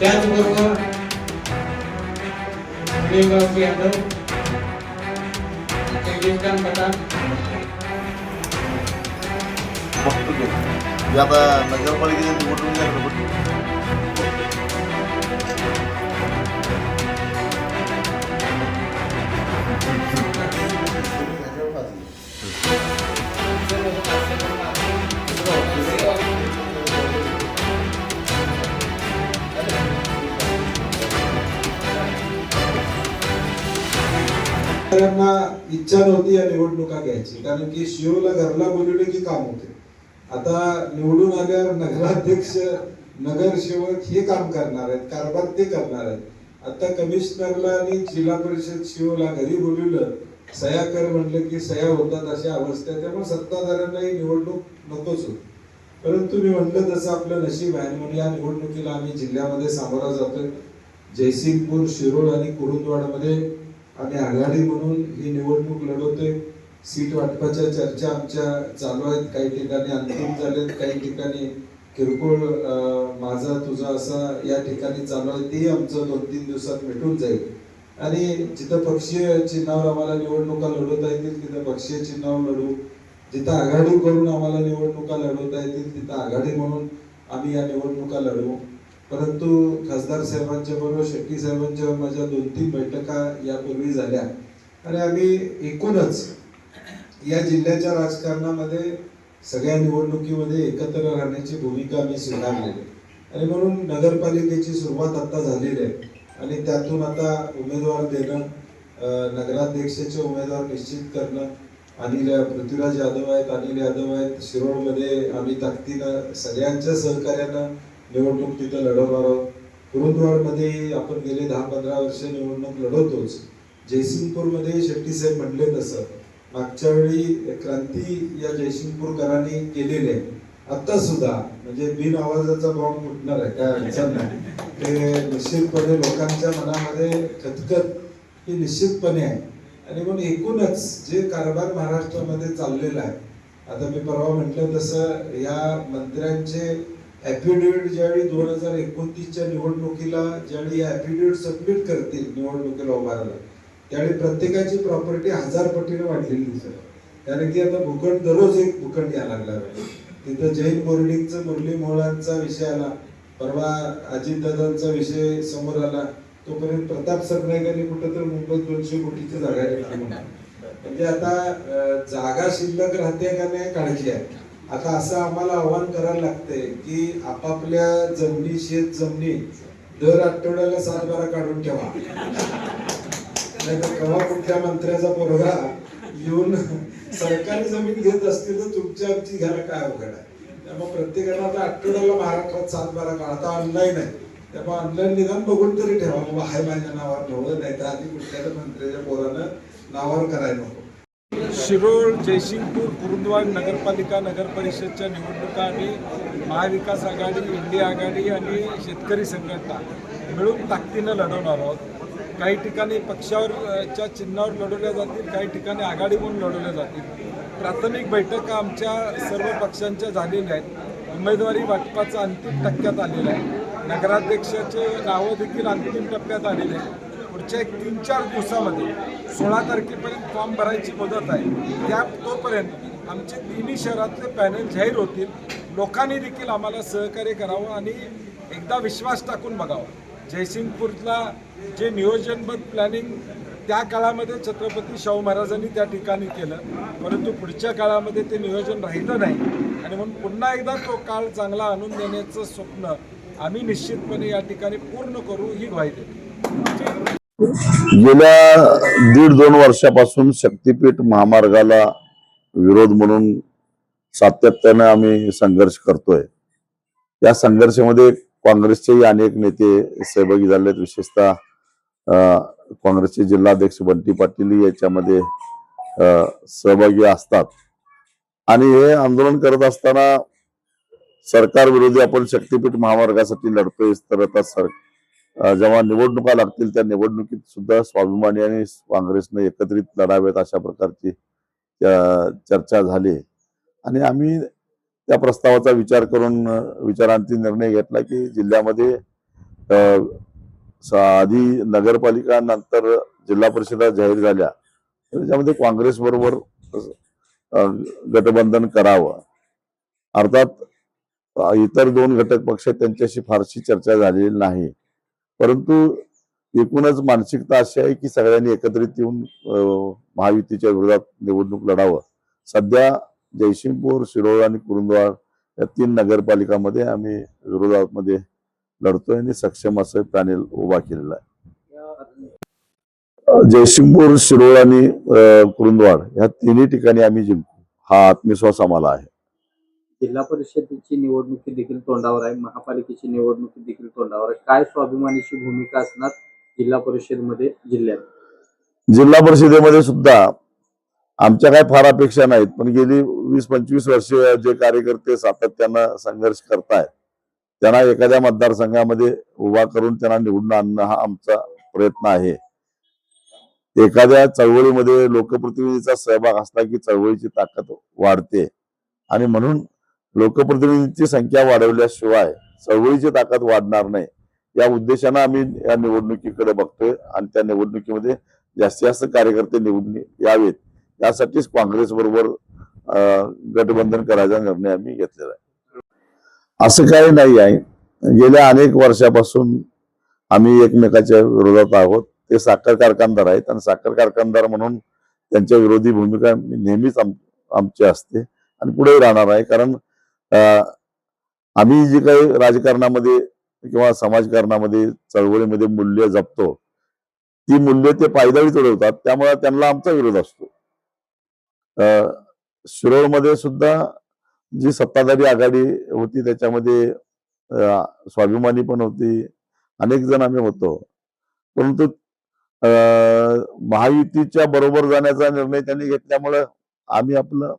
त्याचबरोबर देवगावचे यादव चंगेजखान पठाण बघतो आता नगरपालिकेच्या निवडणुकीच्या शेतकऱ्यांना इच्छा नव्हती या निवडणुका घ्यायची कारण की शिवला घरला बोलवले की काम होते. आता निवडून आल्यावर नगराध्यक्ष नगरसेवक हे काम करणार आहेत कारभार ते करणार आहेत. आता कमिशनरला आणि जिल्हा परिषद शिवला घरी बोलवलं सह्या कर म्हणलं की सह्या होतात अशा अवस्था त्यामुळे सत्ताधाऱ्यांना ही निवडणूक नकोच होती. परंतु मी म्हटलं तसं आपलं नशीब आहे म्हणून या निवडणुकीला आम्ही जिल्ह्यामध्ये सामोरा जातोय. जयसिंगपूर शिरोळ आणि कुरुंदवाडमध्ये आम्ही आघाडी म्हणून ही निवडणूक लढवतोय. सीट वाटपाच्या चर्चा आमच्या चालू आहेत. काही ठिकाणी अंतिम झालेत काही ठिकाणी किरकोळ माझा तुझा असा या ठिकाणी चालू आहे. ते आमचं दोन तीन दिवसात मिटून जाईल. आणि जिथं पक्षीय चिन्हावर आम्हाला निवडणुका लढवता येतील तिथं पक्षीय चिन्हावर लढू. जिथं आघाडी करून आम्हाला निवडणुका लढवता येतील तिथं आघाडी म्हणून आम्ही या निवडणुका लढवू. परंतु खासदार साहेबांच्या बरोबर शेट्टी साहेबांच्या माझ्या दोन तीन बैठका यापूर्वी झाल्या आणि आम्ही एकूणच या जिल्ह्याच्या राजकारणामध्ये सगळ्या निवडणुकीमध्ये एकत्र राहण्याची भूमिका आम्ही स्वीकारलेली आहे. आणि म्हणून नगरपालिकेची सुरुवात आता झालेली आहे आणि त्यातून आता उमेदवार देणं नगराध्यक्षाचे उमेदवार निश्चित करणं अनिल पृथ्वीराज यादव आहेत अनिल यादव आहेत शिरोळमध्ये आम्ही ताकदीनं सगळ्यांच्या सहकार्यानं निवडणूक तिथं लढवणार आहोत. कुरुंदवाडमध्ये आपण गेले दहा पंधरा वर्ष निवडणूक लढवतोच. जयसिंगपूरमध्ये शेट्टी साहेब म्हणले तसं. मागच्या वेळी क्रांती या जयसिंगपूरकरांनी केलेली आहे. आता सुद्धा म्हणजे बिन आवाजाचा बॉम्ब फुटणार आहे काय अडचण नाही. ते निश्चितपणे लोकांच्या मनामध्ये खतखत ही निश्चितपणे आहे. आणि म्हणून एकूणच जे कारभार महाराष्ट्रामध्ये चाललेला आहे आता मी परवा म्हटलं तसं या मंत्र्यांचे ॲफिडेव्हिट ज्यावेळी दोन हजार एकोणतीसच्या निवडणुकीला ज्यावेळी ॲफिडेव्हिट सबमिट करतील निवडणुकीला उभारायला त्यावेळी प्रत्येकाची प्रॉपर्टी हजार पटीने वाढलेली दिसत कारण की आता भूखंड दररोज एक भूखंड यायला लागला तिथं जैन बोर्डिंगचं मुरली मोहळांचा विषय आला परवा अजितदादांचा विषय समोर आला तोपर्यंत प्रताप सरनाईकांनी कुठं तर मुंबईत दोनशे कोटीची जागा म्हणजे आता जागा शिल्लक राहते का नाही काळजी आहे. आता असं आम्हाला आव्हान करायला लागतंय की आपापल्या जमिनी शेत जमिनी दर आठवड्याला सात बारा काढून ठेवा. नाही तर केव्हा कुठल्या मंत्र्याचा पोरगा येऊन सरकारी जमीन घेत असतील तर तुमच्या आमची घ्यायला काय अवघड आहे? त्यामुळे प्रत्येकाला आता आठवड्याला महाराष्ट्रात सात बारा काळ आता ऑनलाईन आहे. त्यामुळे ऑनलाईन निदान बघून तरी ठेवा. बाबा हाय माझ्या नावावर नव्हतं नाही तर आधी कुठल्या मंत्र्याच्या पोरानं नावावर करायला नको. शिरोळ जयसिंगपूर कुरुंदवाड नगरपालिका नगरपरिषदच्या निवडणुका आणि महाविकास आघाडी इंडिया आघाडी आणि शेतकरी संघटना मिळून ताकदीनं लढवणार आहोत. काही ठिकाणी पक्षावर च्या चिन्हावर लढवल्या जातील काही ठिकाणी आघाडी म्हणून लढवल्या जातील. प्राथमिक बैठका आमच्या सर्व पक्षांच्या झालेल्या आहेत. उमेदवारी वाटपाचा अंतिम टप्प्यात आलेला आहे. नगराध्यक्षाचे नावं देखील अंतिम टप्प्यात आलेले आहेत. पुढच्या एक तीन चार दिवसामध्ये सोळा तारखेपर्यंत फॉर्म भरायची मुदत आहे. त्या तोपर्यंत आमचे तिन्ही शहरातले पॅनल जाहीर होतील. लोकांनी देखील आम्हाला सहकार्य करावं आणि एकदा विश्वास टाकून बघावा. जयसिंगपूरला जे नियोजनबद्ध प्लॅनिंग त्या काळामध्ये छत्रपती शाहू महाराजांनी त्या ठिकाणी केलं. परंतु पुढच्या काळामध्ये ते नियोजन राहिलं नाही. आणि म्हणून पुन्हा एकदा तो काळ चांगला आणून देण्याचं स्वप्न आम्ही निश्चितपणे या ठिकाणी पूर्ण करू ही ग्वाही देतो. गेल्या दीड दोन वर्षापासून शक्तीपीठ महामार्गाला विरोध म्हणून सातत्याने आम्ही संघर्ष करतोय. या संघर्षामध्ये काँग्रेसचेही अनेक नेते सहभागी झालेत. विशेषतः काँग्रेसचे जिल्हाध्यक्ष बंटी पाटील याच्यामध्ये सहभागी असतात. आणि हे आंदोलन करत असताना सरकार विरोधी आपण शक्तीपीठ महामार्गासाठी लढतोय. तर आता सर जेव्हा निवडणुका लागतील त्या निवडणुकीत सुद्धा स्वाभिमानी आणि काँग्रेसने एकत्रित लढावेत अशा प्रकारची चर्चा झाली आणि आम्ही त्या प्रस्तावाचा विचार करून विचारांती निर्णय घेतला की जिल्ह्यामध्ये आधी नगरपालिका नंतर जिल्हा परिषदा जाहीर झाल्या. त्याच्यामध्ये काँग्रेस बरोबर गठबंधन करावं. अर्थात इतर दोन घटक पक्ष त्यांच्याशी फारशी चर्चा झालेली नाही. परंतु एकूणच मानसिकता अशी आहे की सगळ्यांनी एकत्रित येऊन महायुतीच्या विरोधात निवडणूक लढावं. सध्या जयसिंगपूर शिरोळ आणि कुरुंदवाड या तीन नगरपालिकामध्ये आम्ही विरोधामध्ये लढतोय आणि सक्षम असं पॅनेल उभा केलेला आहे. जयसिंगपूर शिरोळ आणि कुरुंदवाड ह्या तिन्ही ठिकाणी आम्ही जिंकू. हा आत्मविश्वास आम्हाला आहे. जिल्हा परिषदेची निवडणुकी देखील तोंडावर आहे महापालिकेची निवडणुकी देखील तोंडावर आहे. काय स्वाभिमानीची भूमिका असणार जिल्हा परिषदमध्ये जिल्ह्यात? जिल्हा परिषदेमध्ये सुद्धा आमच्या काय फार अपेक्षा नाहीत पण गेली वीस पंचवीस वर्ष जे कार्यकर्ते सातत्यानं संघर्ष करतायत त्यांना एखाद्या मतदारसंघामध्ये उभा करून त्यांना निवडून आणणं हा आमचा प्रयत्न आहे. एखाद्या चळवळीमध्ये लोकप्रतिनिधीचा सहभाग असला की चळवळीची ताकद वाढते. आणि म्हणून लोकप्रतिनिधींची संख्या वाढवल्याशिवाय चळवळीची ताकद वाढणार नाही. या उद्देशानं आम्ही या निवडणुकीकडे बघतोय आणि त्या निवडणुकीमध्ये जास्तीत जास्त कार्यकर्ते निवडून यावेत. यासाठीच काँग्रेस बरोबर गठबंधन करायचा निर्णय आम्ही घेतलेला आहे. असं काही नाही आहे. गेल्या अनेक वर्षापासून आम्ही एकमेकाच्या विरोधात आहोत. ते साखर कारखानदार आहेत आणि साखर कारखानदार म्हणून त्यांच्या विरोधी भूमिका नेहमीच आम आमची असते आणि पुढे राहणार आहे. कारण आम्ही जे काही राजकारणामध्ये किंवा समाजकारणामध्ये चळवळीमध्ये मूल्य जपतो ती मूल्य ते पायदळी चढवतात त्यामुळे त्यांना आमचा विरोध असतो. अं, शिरोळमध्ये सुद्धा जी सत्ताधारी आघाडी होती त्याच्यामध्ये स्वाभिमानी पण होती अनेक जण आम्ही होतो. परंतु अं, महायुतीच्या बरोबर जाण्याचा निर्णय त्यांनी घेतल्यामुळं आम्ही आपलं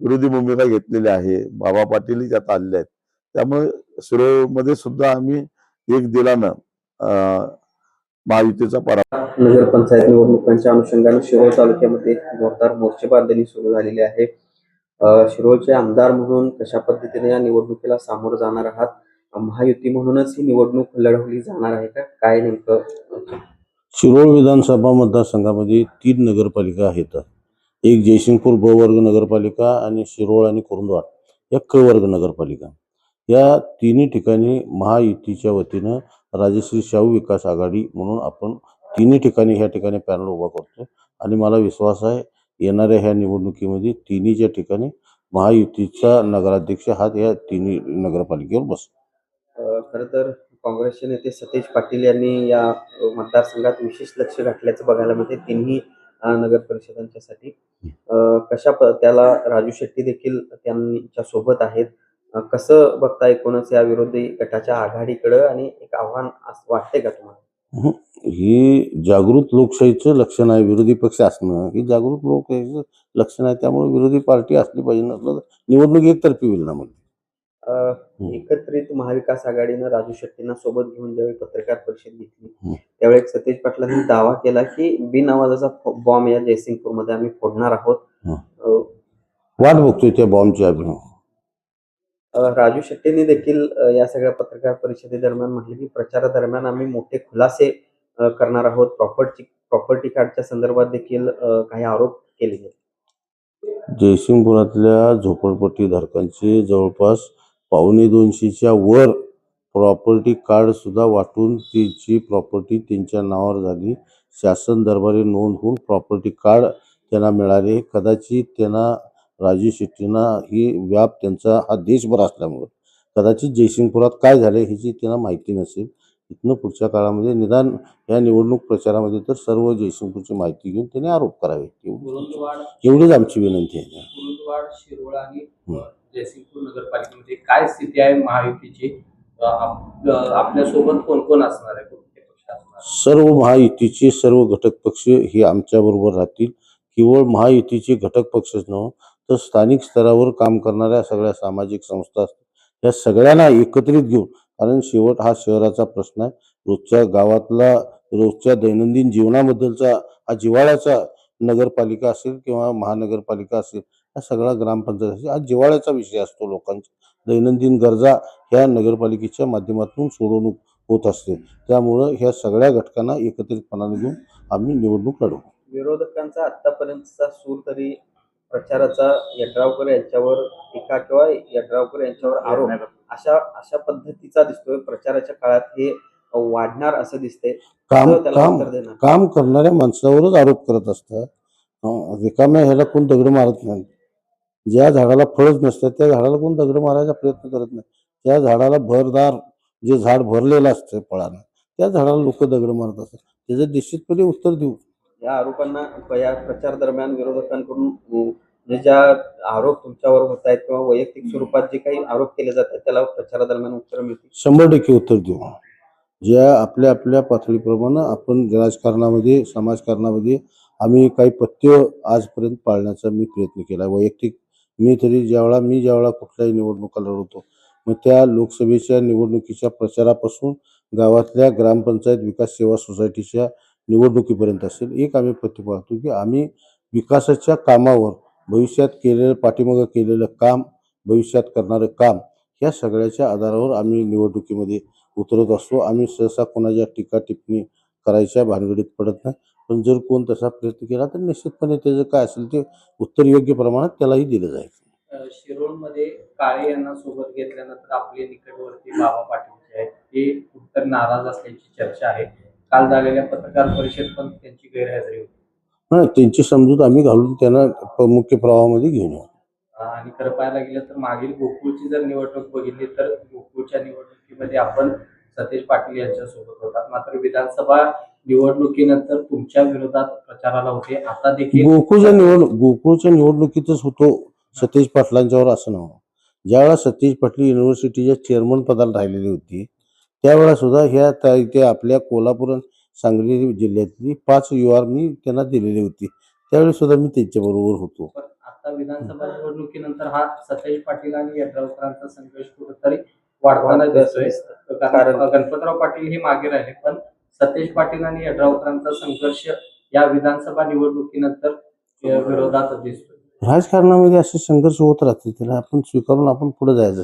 विरोधी भूमिका घेतलेली आहे. बाबा पाटीलही त्यात आलेले आहेत. त्यामुळे शिरोळमध्ये सुद्धा आम्ही एक दिलानं अं, महायुतीचा पराभव. नगरपंचायत निवडणुकांच्या अनुषंगाने शिरोळ तालुक्यामध्ये जोरदार मोर्चेबांधणी सुरू झालेली आहे. शिरोळचे आमदार म्हणून कशा पद्धतीने या निवडणुकीला सामोरं जाणार आहात? महायुती म्हणूनच ही निवडणूक लढवली जाणार आहे का? काय नेमकं? शिरोळ विधानसभा मतदारसंघामध्ये तीन नगरपालिका आहेत. एक जयसिंगपूर ब वर्ग नगरपालिका आणि शिरोळ आणि कुरुंदवाड या क वर्ग नगरपालिका. या तिन्ही ठिकाणी महायुतीच्या वतीनं राजश्री शाहू विकास आघाडी म्हणून आपण तिन्ही ठिकाणी ह्या ठिकाणी पॅनल उभा करतो आणि मला विश्वास आहे येणाऱ्या ह्या निवडणुकीमध्ये तिन्हीच्या ठिकाणी महायुतीचा नगराध्यक्ष हा या तिन्ही नगरपालिकेवर बस. खरं तर काँग्रेसचे नेते सतेज पाटील यांनी या मतदारसंघात विशेष लक्ष घातल्याचं बघायला मिळते तिन्ही नगर परिषदांच्यासाठी कशा प त्याला राजू शेट्टी देखील त्यांच्यासोबत आहेत. कसं बघता एकूणच या विरोधी गटाच्या आघाडीकडं आणि एक आव्हान असं वाटते का तुम्हाला? ही जागृत लोकशाहीचं लक्षण आहे विरोधी पक्ष असणं. ही जागृत लोकशाहीचं लक्षण आहे त्यामुळे विरोधी पार्टी असली पाहिजे नसलं तर निवडणूक एकतर्फी होईल ना म्हणजे एकत्रित महाविकास आघाडीनं राजू शेट्टींना सोबत घेऊन ज्यावेळी पत्रकार परिषद घेतली. त्यावेळी सतीश पाटलांनी दावा केला की बिनआवाजाचा बॉम्ब या जयसिंगपूरमध्ये आम्ही फोडणार आहोत. वाट बघतोय त्या बॉम्बची अ, राजू शेट्टींनी देखील या सगळ्या पत्रकार परिषदेदरम्यान म्हटले की प्रचारादरम्यान आम्ही मोठे खुलासे करणार आहोत. प्रॉपर्टी प्रॉपर्टी कार्डच्या संदर्भात देखील काही आरोप केले जयसिंगपुरातल्या झोपडपट्टी धारकांचे जवळपास पावणे दोनशेच्या वर प्रॉपर्टी कार्ड सुद्धा वाटून त्यांची प्रॉपर्टी त्यांच्या नावावर झाली. शासन दरबारी नोंद होऊन प्रॉपर्टी कार्ड त्यांना मिळाले. कदाचित त्यांना राजू शेट्टींना ही व्याप त्यांचा हा देशभर असल्यामुळं. कदाचित जयसिंगपुरात काय झाले ह्याची त्यांना माहिती नसेल. इथनं पुढच्या काळामध्ये निदान या निवडणूक प्रचारामध्ये तर सर्व जयसिंगपूरची माहिती घेऊन त्यांनी आरोप करावे. एवढीच आमची विनंती आहे. जयसिंगपूर नगरपालिकेमध्ये काय स्थिती आहे? महायुतीची आपल्यासोबत कोण कोण असणार आहे? कोणते पक्ष असणार सर्व महायुतीचे सर्व घटक पक्ष हे आमच्याबरोबर राहतील. केवळ महायुतीचे घटक पक्षच नव्ह तर स्थानिक स्तरावर काम करणाऱ्या सगळ्या सामाजिक संस्था असतील. या सगळ्यांना एकत्रित घेऊन कारण शेवट हा शहराचा प्रश्न आहे. रोजच्या गावातला रोजच्या दैनंदिन जीवनाबद्दलचा हा जिव्हाळ्याचा नगरपालिका असेल किंवा महानगरपालिका असेल हा सगळा ग्रामपंचायत आज जिव्हाळ्याचा विषय असतो लोकांच्या दैनंदिन गरजा ह्या नगरपालिकेच्या माध्यमातून सोडवणूक होत असते. त्यामुळं ह्या सगळ्या घटकांना एकत्रितपणाने घेऊन आम्ही निवडणूक लढवू. विरोधकांचा आतापर्यंतचा सूर तरी प्रचाराचा यड्रावकर यांच्यावर टीका किंवा यड्रावकर यांच्यावर आरोप अशा अशा पद्धतीचा दिसतोय. प्रचाराच्या काळात हे वाढणार असं दिसतंय. काम काम काम करणाऱ्या माणसावरच आरोप करत असतात. रिकाम्या ह्याला कोण दगड मारत नाही. ज्या झाडाला फळच नसतात त्या झाडाला कोण दगड मारायचा प्रयत्न करत नाही. त्या झाडाला भरदार जे झाड भरलेलं असतं फळानं त्या झाडाला लोक दगड मारत असतात. त्याचं निश्चितपणे उत्तर देऊ. या आरोपांना या प्रचार दरम्यान विरोधकांकडून जे ज्या आरोप तुमच्यावर होत आहेत किंवा वैयक्तिक स्वरूपात जे काही आरोप केले जातात त्याला प्रचारादरम्यान उत्तर मिळतील. शंभर टक्के उत्तर देऊ. ज्या आपल्या आपल्या पातळीप्रमाणे आपण राजकारणामध्ये समाजकारणामध्ये आम्ही काही पथ्य आजपर्यंत पाळण्याचा मी प्रयत्न केला. वैयक्तिक मी तरी ज्यावेळा मी ज्यावेळा कुठल्याही निवडणुका लढवतो मग त्या लोकसभेच्या निवडणुकीच्या प्रचारापासून गावातल्या ग्रामपंचायत विकास सेवा सोसायटीच्या निवडणुकीपर्यंत असेल. एक आम्ही पथ्य की आम्ही विकासाच्या कामावर भविष्यात केलेलं पाठीमागं केलेलं काम भविष्यात करणारं काम या सगळ्याच्या आधारावर आम्ही निवडणुकीमध्ये उतरत असतो. आम्ही सहसा कोणाच्या टीका टिप्पणी करायच्या भानगडीत पडत नाही. पण जर कोण तसा प्रयत्न केला तर निश्चितपणे त्याचं काय असेल ते उत्तर योग्य प्रमाणात त्यालाही दिलं जाईल. शिरोळमध्ये काळे यांना सोबत घेतल्यानंतर आपले निकटवर्ती बाबा पाटील आहेत ते उत्तर नाराज असल्याची चर्चा आहे. काल झालेल्या पत्रकार परिषद पण त्यांची गैरहजेरी होती. नाही त्यांची समजूत आम्ही घालून त्यांना मुख्य प्रवाहामध्ये घेऊन आणि खरं पाहायला गेलं तर मागील गोकुळची जर निवडणूक बघितली तर गोकुळच्या निवडणुकीमध्ये आपण सतीश पाटील यांच्या सोबत होतात. मात्र विधानसभा निवडणुकीनंतर तुमच्या विरोधात प्रचाराला होते. आता देखील गोकुळच्या निवड गोकुळच्या निवडणुकीतच होतो सतीश पाटलांच्यावर असं नव्हतं ज्यावेळेला सतीश पाटील युनिव्हर्सिटीच्या चेअरमन पदाला राहिलेली होती त्यावेळेला सुद्धा ह्या त्या इथे आपल्या कोल्हापूर आणि सांगली जिल्ह्यातली पाच यू आर मी त्यांना दिलेली होती. त्यावेळी सुद्धा मी त्यांच्याबरोबर होतो. पण आता विधानसभा निवडणुकीनंतर हा सतीश पाटील आणि यड्रावकरांचा संघर्ष कुठेतरी वाढताना दिसतोय. कारण गणपतराव पाटील हे मागे राहिले पण सतेज पाटील आणि यड्रावकरांचा संघर्ष या विधानसभा निवडणुकीनंतर विरोधात दिसतो राजकारणामध्ये असे संघर्ष होत राहते त्याला आपण स्वीकारून आपण पुढे जायचं.